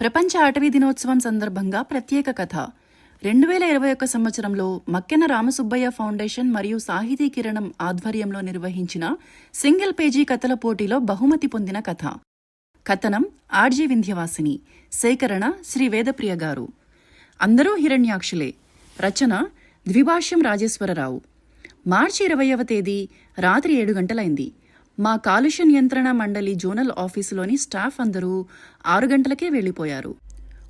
ప్రపంచ అటవీ దినోత్సవం సందర్భంగా ప్రత్యేక కథ. రెండు వేల ఇరవై ఒక్క సంవత్సరంలో మక్కెన రామసుబ్బయ్య ఫౌండేషన్ మరియు సాహితీ కిరణం ఆధ్వర్యంలో నిర్వహించిన సింగిల్ పేజీ కథల పోటీలో బహుమతి పొందిన కథ. కథనం ఆర్జీ వింధ్యవాసిని సేకరణ శ్రీ వేదప్రియ గారు. అందరూ హిరణ్యాక్షులే. రచన ద్విభాష్యం రాజేశ్వరరావు. మార్చి ఇరవయవ తేదీ రాత్రి ఏడు గంటలైంది. మా కాలుష్య నియంత్రణ మండలి జోనల్ ఆఫీసులోని స్టాఫ్ అందరూ ఆరు గంటలకే వెళ్ళిపోయారు.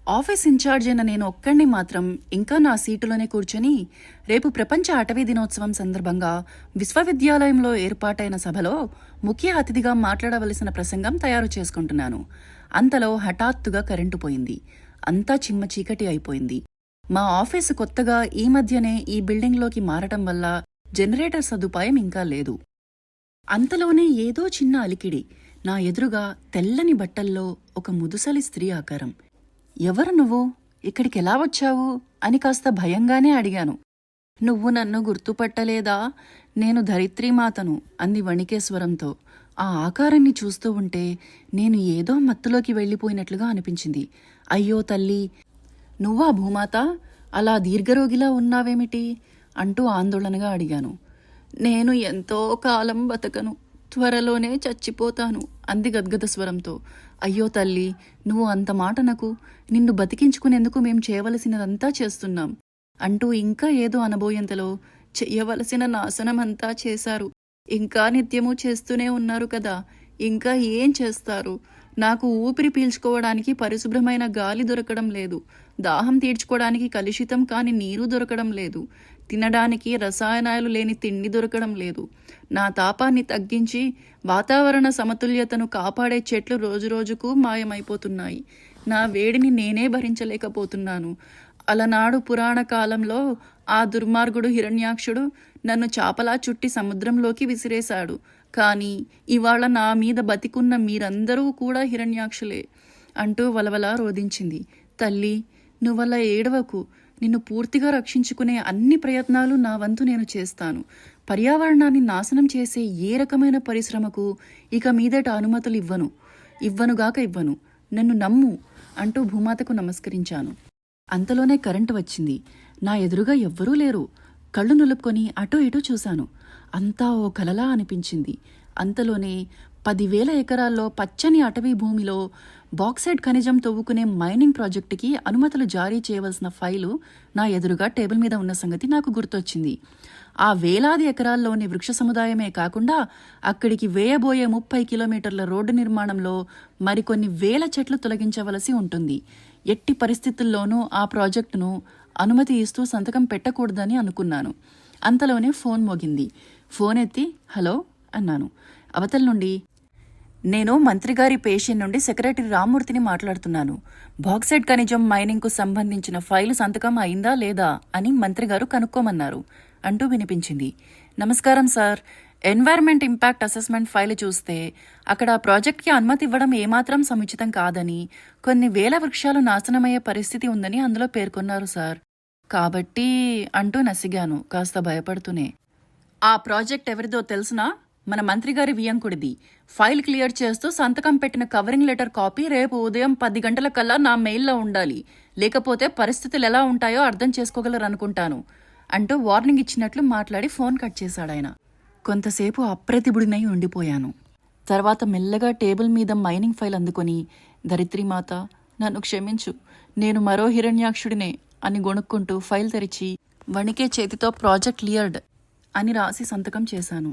ఆఫీస్ ఇన్ఛార్జ్ అయిన నేను ఒక్కడిని మాత్రం ఇంకా నా సీటులోనే కూర్చొని రేపు ప్రపంచ అటవీ దినోత్సవం సందర్భంగా విశ్వవిద్యాలయంలో ఏర్పాటైన సభలో ముఖ్య అతిథిగా మాట్లాడవలసిన ప్రసంగం తయారు చేసుకుంటున్నాను. అంతలో హఠాత్తుగా కరెంటు పోయింది. అంతా చిమ్మ చీకటి అయిపోయింది. మా ఆఫీసు కొత్తగా ఈ మధ్యనే ఈ బిల్డింగ్లోకి మారటం వల్ల జనరేటర్ సదుపాయం ఇంకా లేదు. అంతలోనే ఏదో చిన్న అలికిడి. నా ఎదురుగా తెల్లని బట్టల్లో ఒక ముదుసలి స్త్రీ ఆకారం. ఎవరు నువ్వు? ఇక్కడికి ఎలా వచ్చావు? అని కాస్త భయంగానే అడిగాను. నువ్వు నన్ను గుర్తుపట్టలేదా? నేను ధరిత్రీమాతను అంది వణికేశ్వరంతో. ఆ ఆకారాన్ని చూస్తూ ఉంటే నేను ఏదో మత్తులోకి వెళ్ళిపోయినట్లుగా అనిపించింది. అయ్యో తల్లి! నువ్వా భూమాత? అలా దీర్ఘరోగిలా ఉన్నావేమిటి? అంటూ ఆందోళనగా అడిగాను. నేను ఎంతో కాలం బతకను. త్వరలోనే చచ్చిపోతాను అంది గద్గద స్వరంతో. అయ్యో తల్లి నువ్వు అంత మాట నాకు. నిన్ను బతికించుకునేందుకు మేం చేయవలసినదంతా చేస్తున్నాం. అంటూ ఇంకా ఏదో అనబోయేంతలో చెయ్యవలసిన నాశనమంతా చేశారు. ఇంకా నిత్యము చేస్తూనే ఉన్నారు కదా. ఇంకా ఏం చేస్తారు? నాకు ఊపిరి పీల్చుకోవడానికి పరిశుభ్రమైన గాలి దొరకడం లేదు. దాహం తీర్చుకోవడానికి కలుషితం కాని నీరు దొరకడం లేదు. తినడానికి రసాయనాలు లేని తిండి దొరకడం లేదు. నా తాపాన్ని తగ్గించి వాతావరణ సమతుల్యతను కాపాడే చెట్లు రోజురోజుకు మాయమైపోతున్నాయి. నా వేడిని నేనే భరించలేకపోతున్నాను. అలనాడు పురాణ కాలంలో ఆ దుర్మార్గుడు హిరణ్యాక్షుడు నన్ను చాపలా చుట్టి సముద్రంలోకి విసిరేశాడు. కానీ ఇవాళ నా మీద బతికున్న మీరందరూ కూడా హిరణ్యాక్షులే అంటూ వలవలా రోధించింది. తల్లి నువ్వలా ఏడవకు. నిన్ను పూర్తిగా రక్షించుకునే అన్ని ప్రయత్నాలు నా వంతు నేను చేస్తాను. పర్యావరణాన్ని నాశనం చేసే ఏ రకమైన పరిశ్రమకు ఇక మీదట అనుమతులు ఇవ్వను. ఇవ్వనుగాక ఇవ్వను. నన్ను నమ్ము అంటూ భూమాతకు నమస్కరించాను. అంతలోనే కరెంటు వచ్చింది. నా ఎదురుగా ఎవ్వరూ లేరు. కళ్ళు నులుపుకొని అటూ ఇటూ చూశాను. అంతా ఓ కలలా అనిపించింది. అంతలోనే పదివేల ఎకరాల్లో పచ్చని అటవీ భూమిలో బాక్సైడ్ ఖనిజం తవ్వుకునే మైనింగ్ ప్రాజెక్టుకి అనుమతులు జారీ చేయవలసిన ఫైలు నా ఎదురుగా టేబుల్ మీద ఉన్న సంగతి నాకు గుర్తొచ్చింది. ఆ వేలాది ఎకరాల్లోని వృక్ష సముదాయమే కాకుండా అక్కడికి వేయబోయే ముప్పై కిలోమీటర్ల రోడ్డు నిర్మాణంలో మరికొన్ని వేల చెట్లు తొలగించవలసి ఉంటుంది. ఎట్టి పరిస్థితుల్లోనూ ఆ ప్రాజెక్టును అనుమతి ఇస్తూ సంతకం పెట్టకూడదని అనుకున్నాను. అంతలోనే ఫోన్ మోగింది. ఫోన్ ఎత్తి హలో అన్నాను. అవతల నుండి నేను మంత్రిగారి పేషెంట్ నుండి సెక్రటరీ రామ్మూర్తిని మాట్లాడుతున్నాను. బాక్సైడ్ ఖనిజం మైనింగ్కు సంబంధించిన ఫైలు సంతకం అయిందా లేదా అని మంత్రిగారు కనుక్కోమన్నారు అంటూ వినిపించింది. నమస్కారం sir. Environment impact assessment file చూస్తే అక్కడ ఆ ప్రాజెక్ట్కి అనుమతి ఇవ్వడం ఏమాత్రం సముచితం కాదని కొన్ని వేల వృక్షాలు నాశనమయ్యే పరిస్థితి ఉందని అందులో పేర్కొన్నారు సార్. కాబట్టి అంటూ నసిగాను కాస్త భయపడుతూనే. ఆ ప్రాజెక్ట్ ఎవరిదో తెలిసినా? మన మంత్రి గారి వియంకుడిది. ఫైల్ క్లియర్ చేస్తూ సంతకం పెట్టిన కవరింగ్ లెటర్ కాపీ రేపు ఉదయం పది గంటలకల్లా నా మెయిల్లో ఉండాలి. లేకపోతే పరిస్థితులు ఎలా ఉంటాయో అర్థం చేసుకోగలరు అనుకుంటాను అంటూ వార్నింగ్ ఇచ్చినట్లు మాట్లాడి ఫోన్ కట్ చేశాడాయన. కొంతసేపు అప్రతిభుడినై ఉండిపోయాను. తర్వాత మెల్లగా టేబుల్ మీద మైనింగ్ ఫైల్ అందుకొని ధరిత్రిమాత నన్ను క్షమించు. నేను మరో హిరణ్యాక్షుడినే అని గొణుక్కుంటూ ఫైల్ తెరిచి వణికే చేతితో ప్రాజెక్ట్ క్లియర్డ్ అని రాసి సంతకం చేశాను.